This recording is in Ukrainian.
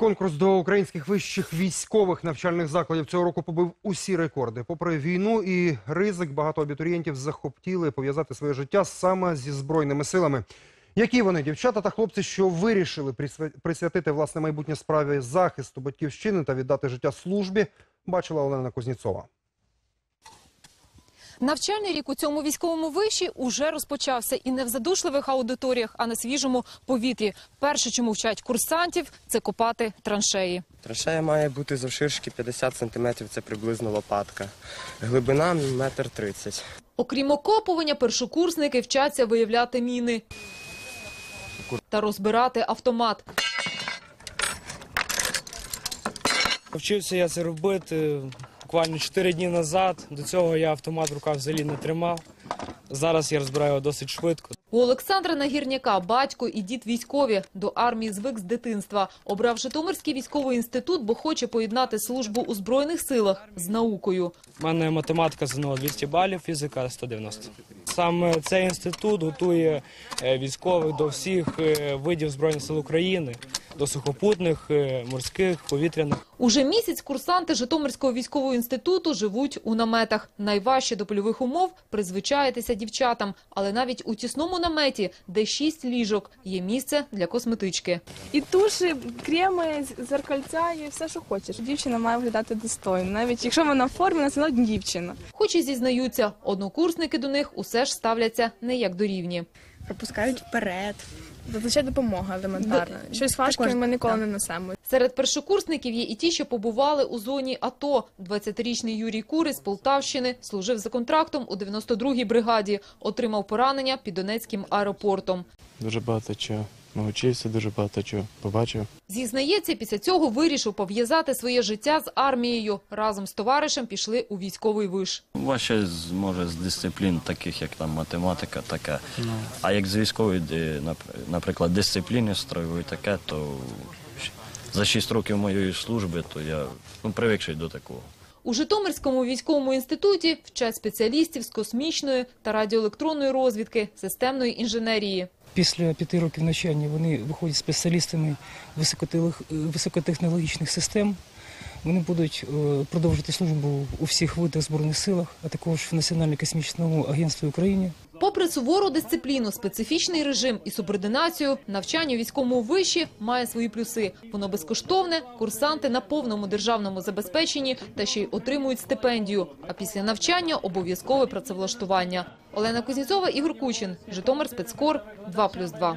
Конкурс до українських вищих військових навчальних закладів цього року побив усі рекорди. Попри війну і ризик, багато абітурієнтів захоптіли пов'язати своє життя саме зі збройними силами. Які вони, дівчата та хлопці, що вирішили присвя- присвятити власне майбутнє справі захисту батьківщини та віддати життя службі, бачила Олена Кузнєцова. Навчальний рік у цьому військовому виші уже розпочався і не в задушливих аудиторіях, а на свіжому повітрі. Перше, чому вчать курсантів, це копати траншеї. Траншея має бути завширшки 50 см, це приблизно лопатка. Глибина метр тридцять. Окрім окопування, першокурсники вчаться виявляти міни та розбирати автомат. Вчився я це робити буквально 4 дні назад. До цього я автомат в руках взагалі не тримав. Зараз я розбираю його досить швидко. У Олександра Нагірняка батько і дід військові. До армії звик з дитинства. Обрав Житомирський військовий інститут, бо хоче поєднати службу у Збройних силах з наукою. У мене математика ЗНО 200 балів, фізика 190. Саме цей інститут готує е, військових до всіх е, видів Збройних сил України, до сухопутних, е, морських, повітряних. Уже місяць курсанти Житомирського військового інституту живуть у наметах. Найважче до польових умов призвичаєтеся дівчатам. Але навіть у тісному наметі, де шість ліжок, є місце для косметички. І туші, креми, зеркальця і все, що хочеш. Дівчина має виглядати достойно. Навіть якщо вона в формі, вона все одно дівчина. Хоч і зізнаються, однокурсники до них усе ж ставляться не як до рівні. Пропускають вперед. Зазвичай допомога елементарна. Щось важке також, ми ніколи так. не несемо. Серед першокурсників є і ті, що побували у зоні АТО. 20-річний Юрій Кури з Полтавщини служив за контрактом у 92-й бригаді. Отримав поранення під Донецьким аеропортом. Дуже багато чого навчився, дуже багато чого побачив. Зізнається, після цього вирішив пов'язати своє життя з армією. Разом з товаришем пішли у військовий виш. Важче з- може з дисциплін, таких як там математика, така. А як з військової, де, наприклад, дисципліни строєвої таке, то за 6 років моєї служби, то я ну, привикший до такого. У Житомирському військовому інституті вчать спеціалістів з космічної та радіоелектронної розвідки, системної інженерії. Після п'яти років навчання вони виходять спеціалістами високотелех- високотехнологічних систем. Вони будуть е, продовжувати службу у всіх видах збройних силах, а також в Національному космічному агентстві України. Попри сувору дисципліну, специфічний режим і субординацію, навчання військовому виші має свої плюси. Воно безкоштовне, курсанти на повному державному забезпеченні та ще й отримують стипендію. А після навчання обов'язкове працевлаштування. Олена Кузнєцова, Ігор Кучин, Житомир спецкор 2+,2.